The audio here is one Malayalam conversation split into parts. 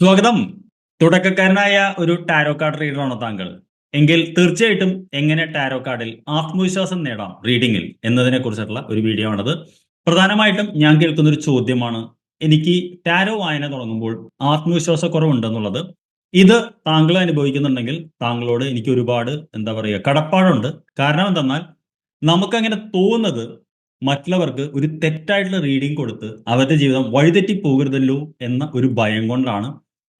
സ്വാഗതം. തുടക്കക്കാരനായ ഒരു ടാരോ കാർഡ് റീഡറാണോ താങ്കൾ. എങ്കിൽ തീർച്ചയായിട്ടും എങ്ങനെ ടാരോ കാർഡിൽ ആത്മവിശ്വാസം നേടാം റീഡിങ്ങിൽ എന്നതിനെ കുറിച്ചിട്ടുള്ള ഒരു വീഡിയോ ആണത്. പ്രധാനമായിട്ടും ഞാൻ കേൾക്കുന്ന ഒരു ചോദ്യമാണ്. എനിക്ക് ടാരോ വായന തുടങ്ങുമ്പോൾ ആത്മവിശ്വാസക്കുറവുണ്ടെന്നുള്ളത് ഇത് താങ്കൾ അനുഭവിക്കുന്നുണ്ടെങ്കിൽ താങ്കളോട് എനിക്ക് ഒരുപാട് എന്താ പറയുക കടപ്പാടുണ്ട്. കാരണം എന്തെന്നാൽ നമുക്കങ്ങനെ തോന്നുന്നത് മറ്റുള്ളവർക്ക് ഒരു തെറ്റായിട്ടുള്ള റീഡിംഗ് കൊടുത്ത് അവരുടെ ജീവിതം വഴിതെറ്റി പോകരുതല്ലോ എന്ന ഒരു ഭയം കൊണ്ടാണ്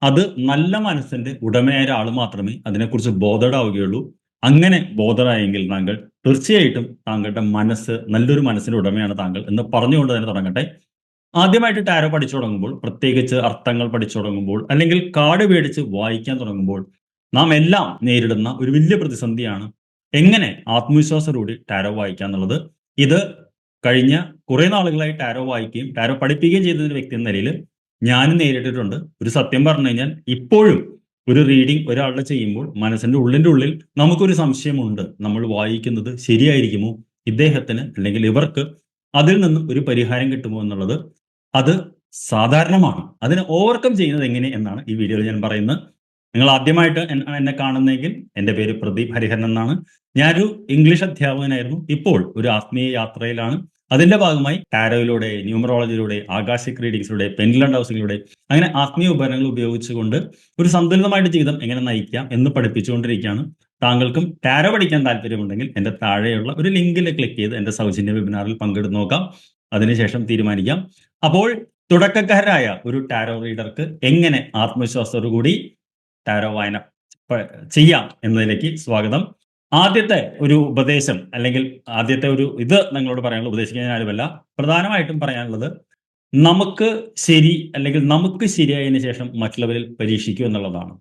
അത് നല്ല മനസ്സിന്റെ ഉടമയായ ഒരാൾ മാത്രമേ അതിനെക്കുറിച്ച് ബോധടാവുകയുള്ളൂ. അങ്ങനെ ബോധഡായെങ്കിൽ താങ്കൾ തീർച്ചയായിട്ടും താങ്കളുടെ മനസ്സ് നല്ലൊരു മനസ്സിന്റെ ഉടമയാണ് താങ്കൾ എന്ന് പറഞ്ഞുകൊണ്ട് തന്നെ തുടങ്ങട്ടെ. ആദ്യമായിട്ട് ടാരോ പഠിച്ചു തുടങ്ങുമ്പോൾ പ്രത്യേകിച്ച് അർത്ഥങ്ങൾ പഠിച്ചു തുടങ്ങുമ്പോൾ അല്ലെങ്കിൽ കാർഡ് മേടിച്ച് വായിക്കാൻ തുടങ്ങുമ്പോൾ നാം എല്ലാം നേരിടുന്ന ഒരു വലിയ പ്രതിസന്ധിയാണ് എങ്ങനെ ആത്മവിശ്വാസത്തോടെ ടാരോ വായിക്കുക എന്നുള്ളത്. ഇത് കഴിഞ്ഞ കുറെ നാളുകളായി ടാരോ വായിക്കുകയും ടാരോ പഠിപ്പിക്കുകയും ചെയ്ത ഒരു വ്യക്തി എന്ന നിലയിൽ ഞാനും നേരിട്ടിട്ടുണ്ട്. ഒരു സത്യം പറഞ്ഞു കഴിഞ്ഞാൽ ഇപ്പോഴും ഒരു റീഡിംഗ് ഒരാളുടെ ചെയ്യുമ്പോൾ മനസ്സിന്റെ ഉള്ളിന്റെ ഉള്ളിൽ നമുക്കൊരു സംശയമുണ്ട്. നമ്മൾ വായിക്കുന്നത് ശരിയായിരിക്കുമോ? ഇദ്ദേഹത്തിന് അല്ലെങ്കിൽ ഇവർക്ക് അതിൽ നിന്ന് ഒരു പരിഹാരം കിട്ടുമോ എന്നുള്ളത് അത് സാധാരണമാണ്. അതിനെ ഓവർകം ചെയ്യുന്നത് എങ്ങനെ എന്നാണ് ഈ വീഡിയോയിൽ ഞാൻ പറയുന്നത്. നിങ്ങൾ ആദ്യമായിട്ട് എന്നെ കാണുന്നെങ്കിൽ എന്റെ പേര് പ്രദീപ് ഹരിഹരൻ എന്നാണ്. ഞാനൊരു ഇംഗ്ലീഷ് അധ്യാപകനായിരുന്നു. ഇപ്പോൾ ഒരു ആത്മീയ യാത്രയിലാണ്. അതിന്റെ ഭാഗമായി ടാരോയിലൂടെ ന്യൂമറോളജിയിലൂടെ ആകാശിക് റീഡിങ്സിലൂടെ പെൻഡിലൻ ഹൗസിങ്ങിലൂടെ അങ്ങനെ ആത്മീയ ഉപകരണങ്ങൾ ഉപയോഗിച്ചുകൊണ്ട് ഒരു സന്തുലിതമായിട്ട് ജീവിതം എങ്ങനെ നയിക്കാം എന്ന് പഠിപ്പിച്ചുകൊണ്ടിരിക്കുകയാണ്. താങ്കൾക്കും ടാരോ പഠിക്കാൻ താല്പര്യമുണ്ടെങ്കിൽ എന്റെ താഴെയുള്ള ഒരു ലിങ്കിൽ ക്ലിക്ക് ചെയ്ത് എന്റെ സൗജന്യ വെബിനാറിൽ പങ്കെടുത്ത് നോക്കാം. അതിനുശേഷം തീരുമാനിക്കാം. അപ്പോൾ തുടക്കക്കാരായ ഒരു ടാരോ റീഡർക്ക് എങ്ങനെ ആത്മവിശ്വാസത്തോടു കൂടി ടാരോ വായന ചെയ്യാം എന്നതിലേക്ക് സ്വാഗതം. ആദ്യത്തെ ഒരു ഉപദേശം അല്ലെങ്കിൽ ആദ്യത്തെ ഒരു ഇത് നിങ്ങളോട് പറയാനുള്ള ഉപദേശിക്കാൻ ഞാനുമല്ല പ്രധാനമായിട്ടും പറയാനുള്ളത് നമുക്ക് ശരി അല്ലെങ്കിൽ നമുക്ക് ശരിയായതിനു ശേഷം മറ്റുള്ളവരിൽ പരീക്ഷിക്കൂ എന്നുള്ളതാണ്.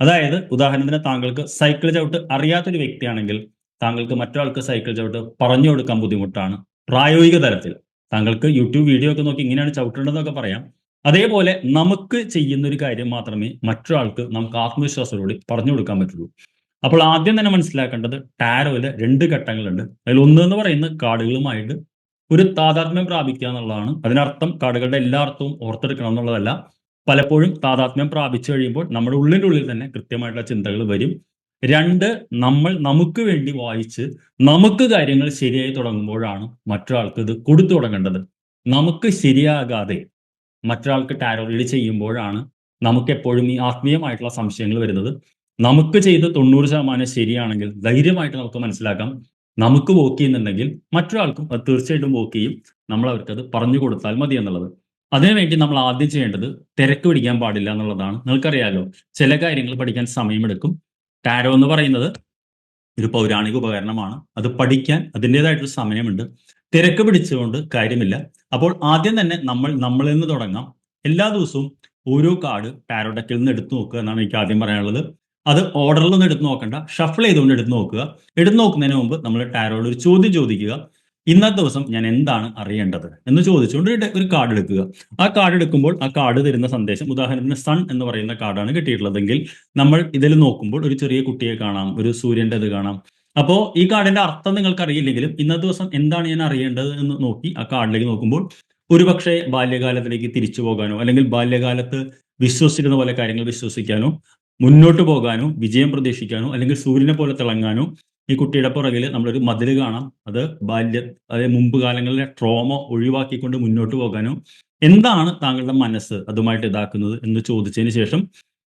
അതായത് ഉദാഹരണത്തിന് താങ്കൾക്ക് സൈക്കിൾ ചവിട്ട് അറിയാത്തൊരു വ്യക്തിയാണെങ്കിൽ താങ്കൾക്ക് മറ്റൊരാൾക്ക് സൈക്കിൾ ചവിട്ട് പറഞ്ഞു കൊടുക്കാൻ ബുദ്ധിമുട്ടാണ്. പ്രായോഗിക തലത്തിൽ. താങ്കൾക്ക് യൂട്യൂബ് വീഡിയോ ഒക്കെ നോക്കി ഇങ്ങനെയാണ് ചവിട്ടേണ്ടതെന്നൊക്കെ പറയാം. അതേപോലെ നമുക്ക് ചെയ്യുന്ന ഒരു കാര്യം മാത്രമേ മറ്റൊരാൾക്ക് നമുക്ക് ആത്മവിശ്വാസത്തോടെ പറഞ്ഞു കൊടുക്കാൻ പറ്റുള്ളൂ. അപ്പോൾ ആദ്യം തന്നെ മനസ്സിലാക്കേണ്ടത് ടാരോയിൽ രണ്ട് ഘട്ടങ്ങളുണ്ട്. അതിൽ ഒന്ന് എന്ന് പറയുന്നത് കാർഡുകളുമായിട്ട് ഒരു താതാത്മ്യം പ്രാപിക്കുക എന്നുള്ളതാണ്. അതിനർത്ഥം കാർഡുകളുടെ എല്ലാ അർത്ഥവും ഓർത്തെടുക്കണം എന്നുള്ളതല്ല. പലപ്പോഴും താതാത്മ്യം പ്രാപിച്ചു കഴിയുമ്പോൾ നമ്മുടെ ഉള്ളിന്റെ ഉള്ളിൽ തന്നെ കൃത്യമായിട്ടുള്ള ചിന്തകൾ വരും. രണ്ട് നമ്മൾ നമുക്ക് വേണ്ടി വായിച്ച് നമുക്ക് കാര്യങ്ങൾ ശരിയായി തുടങ്ങുമ്പോഴാണ് മറ്റൊരാൾക്ക് ഇത് കൊടുത്തു തുടങ്ങേണ്ടത്. നമുക്ക് ശരിയാകാതെ മറ്റൊരാൾക്ക് ടാരോ റീഡ് ചെയ്യുമ്പോഴാണ് നമുക്ക് എപ്പോഴും ഈ ആത്മീയമായിട്ടുള്ള സംശയങ്ങൾ വരുന്നത്. നമുക്ക് ചെയ്ത് തൊണ്ണൂറ് ശതമാനം ശരിയാണെങ്കിൽ ധൈര്യമായിട്ട് നമുക്ക് മനസ്സിലാക്കാം. നമുക്ക് വോക്ക് ചെയ്യുന്നുണ്ടെങ്കിൽ മറ്റൊരാൾക്കും അത് തീർച്ചയായിട്ടും വോക്ക് ചെയ്യും. നമ്മൾ അവർക്ക് അത് പറഞ്ഞു കൊടുത്താൽ മതി എന്നുള്ളത്. അതിനുവേണ്ടി നമ്മൾ ആദ്യം ചെയ്യേണ്ടത് തിരക്ക് പിടിക്കാൻ പാടില്ല എന്നുള്ളതാണ്. നിങ്ങൾക്കറിയാലോ ചില കാര്യങ്ങൾ പഠിക്കാൻ സമയമെടുക്കും. ടാരോ എന്ന് പറയുന്നത് ഒരു പൗരാണിക ഉപകരണമാണ്. അത് പഠിക്കാൻ അതിന്റെതായിട്ടൊരു സമയമുണ്ട്. തിരക്ക് പിടിച്ചുകൊണ്ട് കാര്യമില്ല. അപ്പോൾ ആദ്യം തന്നെ നമ്മൾ നമ്മളിൽ നിന്ന് തുടങ്ങാം. എല്ലാ ദിവസവും ഓരോ കാർഡ് ടാരോ ഡെക്കിൽ നിന്ന് എടുത്തു നോക്കുക എന്നാണ് എനിക്ക് ആദ്യം പറയാനുള്ളത്. അത് ഓർഡറിൽ ഓർഡറിലൊന്നും എടുത്ത് നോക്കണ്ട. ഷഫിൾ ചെയ്തുകൊണ്ട് എടുത്ത് നോക്കുക. എടുത്ത് നോക്കുന്നതിന് മുമ്പ് നമ്മൾ ടാരോട് ഒരു ചോദ്യം ചോദിക്കുക. ഇന്നത്തെ ദിവസം ഞാൻ എന്താണ് അറിയേണ്ടത് എന്ന് ചോദിച്ചുകൊണ്ട് ഒരു കാർഡ് എടുക്കുക. ആ കാർഡ് എടുക്കുമ്പോൾ ആ കാർഡ് തരുന്ന സന്ദേശം ഉദാഹരണത്തിന് സൺ എന്ന് പറയുന്ന കാർഡാണ് കിട്ടിയിട്ടുള്ളതെങ്കിൽ നമ്മൾ ഇതിൽ നോക്കുമ്പോൾ ഒരു ചെറിയ കുട്ടിയെ കാണാം ഒരു സൂര്യന്റെ ഇത് കാണാം. അപ്പോൾ ഈ കാർഡിന്റെ അർത്ഥം നിങ്ങൾക്ക് അറിയില്ലെങ്കിലും ഇന്നത്തെ ദിവസം എന്താണ് ഞാൻ അറിയേണ്ടത് എന്ന് നോക്കി ആ കാർഡിലേക്ക് നോക്കുമ്പോൾ ഒരുപക്ഷെ ബാല്യകാലത്തിലേക്ക് തിരിച്ചു പോകാനോ അല്ലെങ്കിൽ ബാല്യകാലത്ത് വിശ്വസിക്കുന്ന പോലെ കാര്യങ്ങൾ വിശ്വസിക്കാനോ മുന്നോട്ട് പോകാനോ വിജയം പ്രതീക്ഷിക്കാനോ അല്ലെങ്കിൽ സൂര്യനെ പോലെ തിളങ്ങാനോ ഈ കുട്ടിയുടെ പുറകിൽ നമ്മളൊരു മതിൽ കാണാം. അത് ബാല്യ അതായത് മുമ്പ് കാലങ്ങളിലെ ട്രോമ ഒഴിവാക്കിക്കൊണ്ട് മുന്നോട്ട് പോകാനോ എന്താണ് താങ്കളുടെ മനസ്സ് അതുമായിട്ട് ഇതാക്കുന്നത് എന്ന് ചോദിച്ചതിന് ശേഷം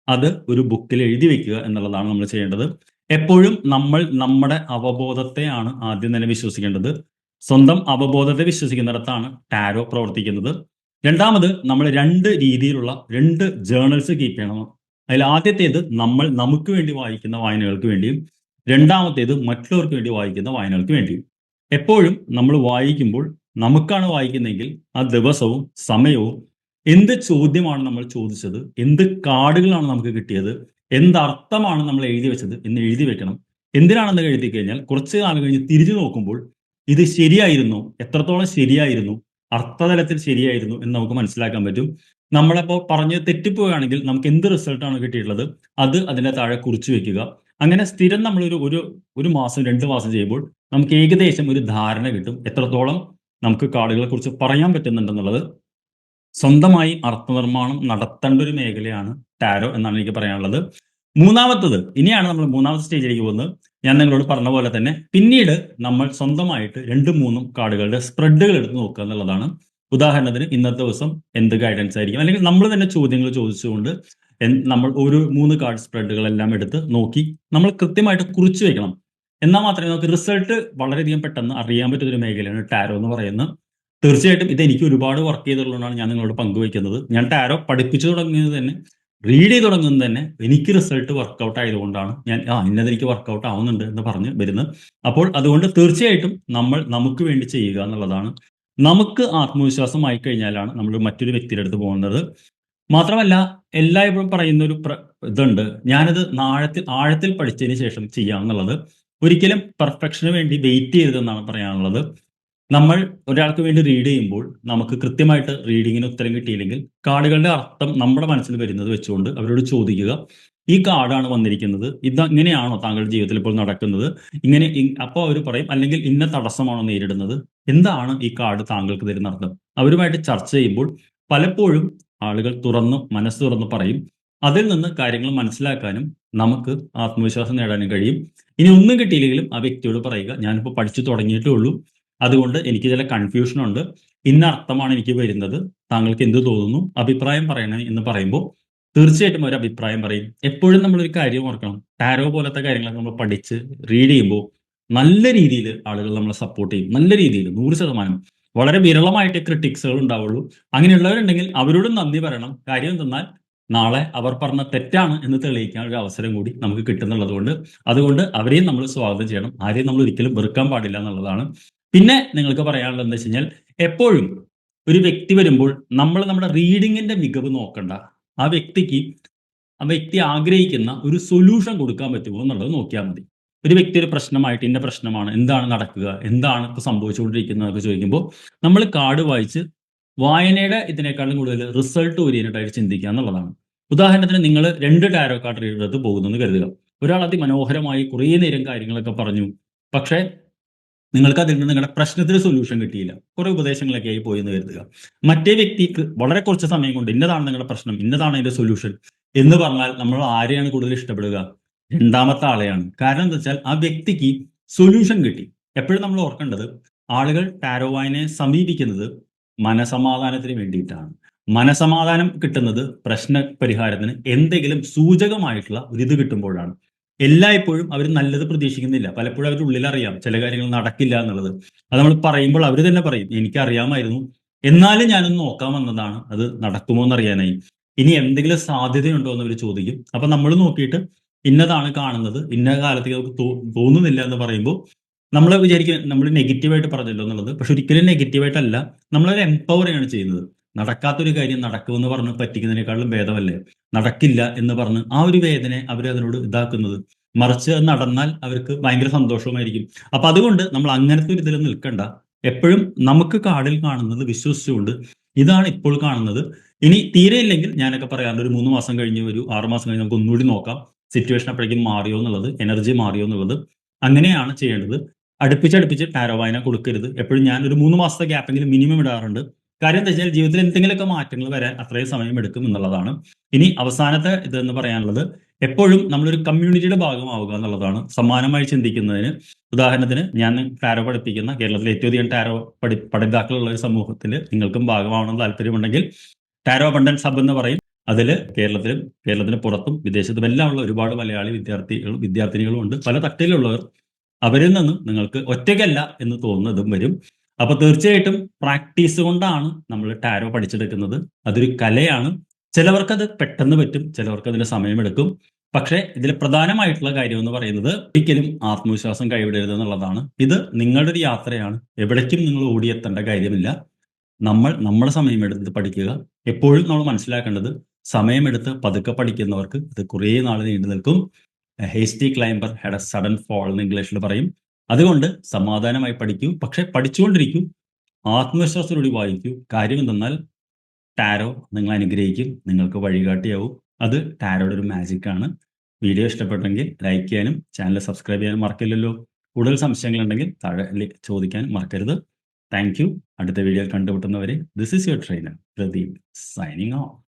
അത് ഒരു ബുക്കിൽ എഴുതി വെക്കുക എന്നുള്ളതാണ് നമ്മൾ ചെയ്യേണ്ടത്. എപ്പോഴും നമ്മൾ നമ്മുടെ അവബോധത്തെയാണ് ആദ്യം തന്നെ വിശ്വസിക്കേണ്ടത്. സ്വന്തം അവബോധത്തെ വിശ്വസിക്കുന്നിടത്താണ് ടാരോ പ്രവർത്തിക്കുന്നത്. രണ്ടാമത് നമ്മൾ രണ്ട് രീതിയിലുള്ള രണ്ട് ജേണൽസ് കീപ്പ് ചെയ്യണം. അതിൽ ആദ്യത്തേത് നമ്മൾ നമുക്ക് വേണ്ടി വായിക്കുന്ന വായനകൾക്ക് വേണ്ടിയും രണ്ടാമത്തേത് മറ്റുള്ളവർക്ക് വേണ്ടി വായിക്കുന്ന വായനകൾക്ക് വേണ്ടിയും. എപ്പോഴും നമ്മൾ വായിക്കുമ്പോൾ നമുക്കാണ് വായിക്കുന്നതെങ്കിൽ ആ ദിവസവും സമയവും എന്ത് ചോദ്യമാണ് നമ്മൾ ചോദിച്ചത് എന്ത് കാർഡുകളാണ് നമുക്ക് കിട്ടിയത് എന്തർത്ഥമാണ് നമ്മൾ എഴുതി വെച്ചത് എന്ന് എഴുതി വെക്കണം. എന്തിനാണെന്ന് എഴുതി കഴിഞ്ഞാൽ കുറച്ച് കാലം കഴിഞ്ഞ് തിരിഞ്ഞു നോക്കുമ്പോൾ ഇത് ശരിയായിരുന്നു എത്രത്തോളം ശരിയായിരുന്നു അർത്ഥതലത്തിൽ ശരിയായിരുന്നു എന്ന് നമുക്ക് മനസ്സിലാക്കാൻ പറ്റും. നമ്മളപ്പോൾ പറഞ്ഞ് തെറ്റിപ്പോവുകയാണെങ്കിൽ നമുക്ക് എന്ത് റിസൾട്ടാണ് കിട്ടിയിട്ടുള്ളത്? അത് അതിന്റെ താഴെ കുറിച്ചു വെക്കുക. അങ്ങനെ സ്ഥിരം നമ്മളൊരു ഒരു ഒരു മാസം രണ്ട് മാസം ചെയ്യുമ്പോൾ നമുക്ക് ഏകദേശം ഒരു ധാരണ കിട്ടും. എത്രത്തോളം നമുക്ക് കാർഡുകളെ കുറിച്ച് പറയാൻ പറ്റുന്നുണ്ടെന്നുള്ളത്. സ്വന്തമായി അർത്ഥനിർമ്മാണം നടത്തേണ്ട ഒരു മേഖലയാണ് ടാരോ എന്നാണ് എനിക്ക് പറയാനുള്ളത്. മൂന്നാമത്തത് ഇനിയാണ് നമ്മൾ മൂന്നാമത്തെ സ്റ്റേജിലേക്ക് പോകുന്നത്. ഞാൻ നിങ്ങളോട് പറഞ്ഞ പോലെ തന്നെ പിന്നീട് നമ്മൾ സ്വന്തമായിട്ട് രണ്ടും മൂന്നും കാർഡുകളുടെ സ്പ്രെഡുകൾ എടുത്ത് നോക്കുക എന്നുള്ളതാണ്. ഉദാഹരണത്തിന് ഇന്നത്തെ ദിവസം എന്ത് ഗൈഡൻസ് ആയിരിക്കും? അല്ലെങ്കിൽ നമ്മൾ തന്നെ ചോദ്യങ്ങൾ ചോദിച്ചുകൊണ്ട് നമ്മൾ ഒരു മൂന്ന് കാർഡ് സ്പ്രെഡുകളെല്ലാം എടുത്ത് നോക്കി നമ്മൾ കൃത്യമായിട്ട് കുറിച്ച് വെക്കണം. എന്നാൽ മാത്രമേ നമുക്ക് റിസൾട്ട് വളരെയധികം പെട്ടെന്ന് അറിയാൻ പറ്റുന്ന ഒരു മേഖലയാണ് ടാരോ എന്ന് പറയുന്നത്. തീർച്ചയായിട്ടും ഇത് എനിക്ക് ഒരുപാട് വർക്ക് ചെയ്തുള്ളതുകൊണ്ടാണ് ഞാൻ നിങ്ങളോട് പങ്കുവയ്ക്കുന്നത്. ഞാൻ ടാരോ പഠിപ്പിച്ചു തുടങ്ങിയത് തന്നെ റീഡ് ചെയ്ത് തുടങ്ങുന്നത് തന്നെ എനിക്ക് റിസൾട്ട് വർക്കൗട്ട് ആയതുകൊണ്ടാണ് ഞാൻ ആ ഇന്നത് എനിക്ക് വർക്കൗട്ട് ആവുന്നുണ്ട് എന്ന് പറഞ്ഞ് വരുന്നത്. അപ്പോൾ അതുകൊണ്ട് തീർച്ചയായിട്ടും നമ്മൾ നമുക്ക് വേണ്ടി ചെയ്യുക എന്നുള്ളതാണ് നമുക്ക് ആത്മവിശ്വാസം ആയി കഴിഞ്ഞാലാണ് നമ്മൾ മറ്റൊരു വ്യക്തിയുടെ അടുത്ത് പോകുന്നത്. മാത്രമല്ല എല്ലായ്പ്പോഴും പറയുന്ന ഒരു ഇതുണ്ട്. ഞാനത് ആഴത്തിൽ ആഴത്തിൽ പഠിച്ചതിന് ശേഷം ചെയ്യാന്നുള്ളത് ഒരിക്കലും പെർഫെക്ഷന് വേണ്ടി വെയിറ്റ് ചെയ്തതെന്നാണ് പറയാനുള്ളത്. നമ്മൾ ഒരാൾക്ക് വേണ്ടി റീഡ് ചെയ്യുമ്പോൾ നമുക്ക് കൃത്യമായിട്ട് റീഡിങ്ങിന് ഉത്തരം കിട്ടിയില്ലെങ്കിൽ കാർഡുകളുടെ അർത്ഥം നമ്മുടെ മനസ്സിൽ വരുന്നത് വെച്ചുകൊണ്ട് അവരോട് ചോദിക്കുക. ഈ കാർഡാണ് വന്നിരിക്കുന്നത്. ഇത് ഇങ്ങനെയാണോ താങ്കളുടെ ജീവിതത്തിൽ ഇപ്പോൾ നടക്കുന്നത്? ഇങ്ങനെ അപ്പോൾ അവർ പറയും അല്ലെങ്കിൽ ഇന്ന തടസ്സമാണോ നേരിടുന്നത്? എന്താണ് ഈ കാർഡ് താങ്കൾക്ക് തരുന്ന അർത്ഥം? അവരുമായിട്ട് ചർച്ച ചെയ്യുമ്പോൾ പലപ്പോഴും ആളുകൾ തുറന്ന് മനസ്സ് തുറന്ന് പറയും. അതിൽ നിന്ന് കാര്യങ്ങൾ മനസ്സിലാക്കാനും നമുക്ക് ആത്മവിശ്വാസം നേടാനും കഴിയും. ഇനി ഒന്നും കിട്ടിയില്ലെങ്കിലും ആ വ്യക്തിയോട് പറയുക ഞാനിപ്പോൾ പഠിച്ചു തുടങ്ങിയിട്ടേ ഉള്ളൂ. അതുകൊണ്ട് എനിക്ക് ചില കൺഫ്യൂഷൻ ഉണ്ട്. ഇന്ന അർത്ഥമാണ് എനിക്ക് വരുന്നത്. താങ്കൾക്ക് എന്ത് തോന്നുന്നു? അഭിപ്രായം പറയണേ എന്ന് പറയുമ്പോൾ തീർച്ചയായിട്ടും ഒരു അഭിപ്രായം പറയും. എപ്പോഴും നമ്മൾ ഒരു കാര്യം ഓർക്കണം. ടാരോ പോലത്തെ കാര്യങ്ങളൊക്കെ നമ്മൾ പഠിച്ച് റീഡ് ചെയ്യുമ്പോൾ നല്ല രീതിയിൽ ആളുകൾ നമ്മളെ സപ്പോർട്ട് ചെയ്യും. നല്ല രീതിയിൽ നൂറ് ശതമാനം. വളരെ വിരളമായിട്ട് ക്രിട്ടിക്സുകൾ ഉണ്ടാവുള്ളൂ. അങ്ങനെയുള്ളവരുണ്ടെങ്കിൽ അവരോടും നന്ദി പറയണം. കാര്യം എന്തെന്നാൽ നാളെ അവർ പറഞ്ഞ തെറ്റാണ് എന്ന് തെളിയിക്കാൻ ഒരു അവസരം കൂടി നമുക്ക് കിട്ടുന്നുള്ളത് കൊണ്ട് അതുകൊണ്ട് അവരെയും നമ്മൾ സ്വാഗതം ചെയ്യണം. ആരെയും നമ്മൾ ഒരിക്കലും വെറുക്കാൻ പാടില്ല എന്നുള്ളതാണ്. പിന്നെ നിങ്ങൾക്ക് പറയാനുള്ളത് എന്താ വെച്ച് കഴിഞ്ഞാൽ എപ്പോഴും ഒരു വ്യക്തി വരുമ്പോൾ നമ്മൾ നമ്മുടെ റീഡിങ്ങിന്റെ മികവ് നോക്കണ്ട. ആ വ്യക്തിക്ക് ആ വ്യക്തി ആഗ്രഹിക്കുന്ന ഒരു സൊല്യൂഷൻ കൊടുക്കാൻ പറ്റുമോ എന്നുള്ളത് നോക്കിയാൽ മതി. ഒരു വ്യക്തി ഒരു പ്രശ്നമായിട്ട് ഇന്ന പ്രശ്നമാണ് എന്താണ് നടക്കുക എന്താണ് ഇപ്പോൾ സംഭവിച്ചുകൊണ്ടിരിക്കുന്നത് എന്നൊക്കെ ചോദിക്കുമ്പോൾ നമ്മൾ കാർഡ് വായിച്ച് വായനയുടെ ഇതിനേക്കാളും കൂടുതൽ റിസൾട്ട് ഓരിയന്റഡ് ആയിട്ട് ചിന്തിക്കുക എന്നുള്ളതാണ്. ഉദാഹരണത്തിന് നിങ്ങൾ രണ്ട് ടാരോ കാർഡ് റീഡർ പോകുന്നെന്ന് കരുതുക. ഒരാൾ അതിമനോഹരമായി കുറേ നേരം കാര്യങ്ങളൊക്കെ പറഞ്ഞു. പക്ഷേ നിങ്ങൾക്ക് അതിൽ നിന്ന് നിങ്ങളുടെ പ്രശ്നത്തിന് സൊല്യൂഷൻ കിട്ടിയില്ല. കുറെ ഉപദേശങ്ങളൊക്കെ ആയി പോയി എന്ന് കരുതുക. മറ്റേ വ്യക്തിക്ക് വളരെ കുറച്ച് സമയം കൊണ്ട് ഇന്നതാണ് നിങ്ങളുടെ പ്രശ്നം ഇന്നതാണ് അതിന്റെ സൊല്യൂഷൻ എന്ന് പറഞ്ഞാൽ നമ്മൾ ആരെയാണ് കൂടുതൽ ഇഷ്ടപ്പെടുക? രണ്ടാമത്തെ ആളെയാണ്. കാരണം എന്താ വെച്ചാൽ ആ വ്യക്തിക്ക് സൊല്യൂഷൻ കിട്ടി. എപ്പോഴും നമ്മൾ ഓർക്കേണ്ടത് ആളുകൾ ടാരോ വായനയെ സമീപിക്കുന്നത് മനസമാധാനത്തിന് വേണ്ടിയിട്ടാണ്. മനസമാധാനം കിട്ടുന്നത് പ്രശ്ന പരിഹാരത്തിന് എന്തെങ്കിലും സൂചകമായിട്ടുള്ള ഒരു ഇത് കിട്ടുമ്പോഴാണ്. എല്ലായ്പ്പോഴും അവർ നല്ലത് പ്രതീക്ഷിക്കുന്നില്ല. പലപ്പോഴും അവരുടെ ഉള്ളിൽ അറിയാം ചില കാര്യങ്ങൾ നടക്കില്ല എന്നുള്ളത്. അത് നമ്മൾ പറയുമ്പോൾ അവർ തന്നെ പറയും എനിക്കറിയാമായിരുന്നു. എന്നാലും ഞാനൊന്ന് നോക്കാൻ വന്നതാണ്. അത് നടക്കുമോ എന്നറിയാനായി. ഇനി എന്തെങ്കിലും സാധ്യതയുണ്ടോ എന്ന് അവർ ചോദിക്കും. അപ്പൊ നമ്മൾ നോക്കിയിട്ട് ഇന്നതാണ് കാണുന്നത്. ഇന്ന കാലത്തേക്ക് നമുക്ക് തോന്നുന്നില്ല എന്ന് പറയുമ്പോൾ നമ്മൾ വിചാരിക്കും നമ്മൾ നെഗറ്റീവായിട്ട് പറഞ്ഞല്ലോ എന്നുള്ളത്. പക്ഷെ ഒരിക്കലും നെഗറ്റീവായിട്ടല്ല. നമ്മളൊരു എംപവർ ചെയ്യുന്നത്. നടക്കാത്തൊരു കാര്യം നടക്കുമെന്ന് പറഞ്ഞ് പറ്റിക്കുന്നതിനേക്കാളും ഭേദമല്ലേ? നടക്കില്ല എന്ന് പറഞ്ഞ് ആ ഒരു വേദനയെ അവർ അതിനോട് ഇതാക്കുന്നത്. മറിച്ച് നടന്നാൽ അവർക്ക് ഭയങ്കര സന്തോഷവുമായിരിക്കും. അപ്പൊ അതുകൊണ്ട് നമ്മൾ അങ്ങനത്തെ ഒരു ഇതിൽ നിൽക്കണ്ട. എപ്പോഴും നമുക്ക് കാർഡിൽ കാണുന്നത് വിശ്വസിച്ചുകൊണ്ട് ഇതാണ് ഇപ്പോൾ കാണുന്നത്. ഇനി തീരെ ഇല്ലെങ്കിൽ ഞാനൊക്കെ പറയാറുണ്ട് ഒരു മൂന്ന് മാസം കഴിഞ്ഞ് ഒരു ആറ് മാസം കഴിഞ്ഞ് നമുക്ക് ഒന്നുകൂടി നോക്കാം. സിറ്റുവേഷൻ അപ്പോഴേക്കും മാറിയോ എന്നുള്ളത് എനർജി മാറിയോ എന്നുള്ളത്. അങ്ങനെയാണ് ചെയ്യേണ്ടത്. അടുപ്പിച്ചടുപ്പിച്ച് ടാരോ വായന കൊടുക്കരുത്. എപ്പോഴും ഞാൻ ഒരു മൂന്ന് മാസത്തെ ഗ്യാപ്പെങ്കിലും മിനിമം ഇടാറുണ്ട്. കാര്യം എന്താ വെച്ചാൽ ജീവിതത്തിൽ എന്തെങ്കിലുമൊക്കെ മാറ്റങ്ങൾ വരാൻ അത്രയും സമയം എടുക്കും എന്നുള്ളതാണ്. ഇനി അവസാനത്തെ ഇതെന്ന് പറയാനുള്ളത് എപ്പോഴും നമ്മളൊരു കമ്മ്യൂണിറ്റിയുടെ ഭാഗമാവുക എന്നുള്ളതാണ്. സമാനമായി ചിന്തിക്കുന്നതിന് ഉദാഹരണത്തിന് ഞാൻ ടാരോ പഠിപ്പിക്കുന്ന കേരളത്തിലെ ഏറ്റവും അധികം ടാരോ പഠി പഠിതാക്കളുള്ള ഒരു സമൂഹത്തിൽ നിങ്ങൾക്കും ഭാഗമാവണം താല്പര്യമുണ്ടെങ്കിൽ ടാരോ അബണ്ടൻസ് ഹബ് എന്ന് പറയും. അതിൽ കേരളത്തിലും കേരളത്തിന് പുറത്തും വിദേശത്തും എല്ലാം ഉള്ള ഒരുപാട് മലയാളി വിദ്യാർത്ഥികളും വിദ്യാർത്ഥിനികളും ഉണ്ട്. പല തട്ടിലുള്ളവർ അവരിൽ നിന്നും നിങ്ങൾക്ക് ഒറ്റയ്ക്കല്ല എന്ന് തോന്നുന്നതും വരും. അപ്പൊ തീർച്ചയായിട്ടും പ്രാക്ടീസ് കൊണ്ടാണ് നമ്മൾ ടാരോ പഠിച്ചെടുക്കുന്നത്. അതൊരു കലയാണ്. ചിലവർക്ക് അത് പെട്ടെന്ന് പറ്റും ചിലവർക്ക് അതിന് സമയമെടുക്കും. പക്ഷേ ഇതിൽ പ്രധാനമായിട്ടുള്ള കാര്യം എന്ന് പറയുന്നത് ഒരിക്കലും ആത്മവിശ്വാസം കൈവിടരുത് എന്നുള്ളതാണ്. ഇത് നിങ്ങളുടെ ഒരു യാത്രയാണ്. എവിടേക്കും നിങ്ങൾ ഓടിയെത്തേണ്ട കാര്യമില്ല. നമ്മൾ നമ്മുടെ സമയമെടുത്ത് പഠിക്കുക. എപ്പോഴും നമ്മൾ മനസ്സിലാക്കേണ്ടത് സമയമെടുത്ത് പതുക്കെ പഠിക്കുന്നവർക്ക് ഇത് കുറേ നാൾ നീണ്ടു നിൽക്കും. Hasty climber had a sudden fall എന്ന് ഇംഗ്ലീഷിൽ പറയും. അതുകൊണ്ട് സമാധാനമായി പഠിക്കൂ. പക്ഷെ പഠിച്ചുകൊണ്ടിരിക്കൂ. ആത്മവിശ്വാസത്തോടുകൂടി വായിക്കൂ. കാര്യം എന്തെന്നാൽ ടാരോ നിങ്ങൾ അനുഗ്രഹിക്കും. നിങ്ങൾക്ക് വഴികാട്ടിയാവും. അത് ടാരോയുടെ ഒരു മാജിക് ആണ്. വീഡിയോ ഇഷ്ടപ്പെട്ടെങ്കിൽ ലൈക്ക് ചെയ്യാനും ചാനൽ സബ്സ്ക്രൈബ് ചെയ്യാനും മറക്കില്ലല്ലോ. കൂടുതൽ സംശയങ്ങൾ ഉണ്ടെങ്കിൽ താഴെ ചോദിക്കാൻ മറക്കരുത്. താങ്ക് യു അടുത്ത വീഡിയോയിൽ കണ്ടുമുട്ടുന്നവരെ this is your trainer Pradeep signing off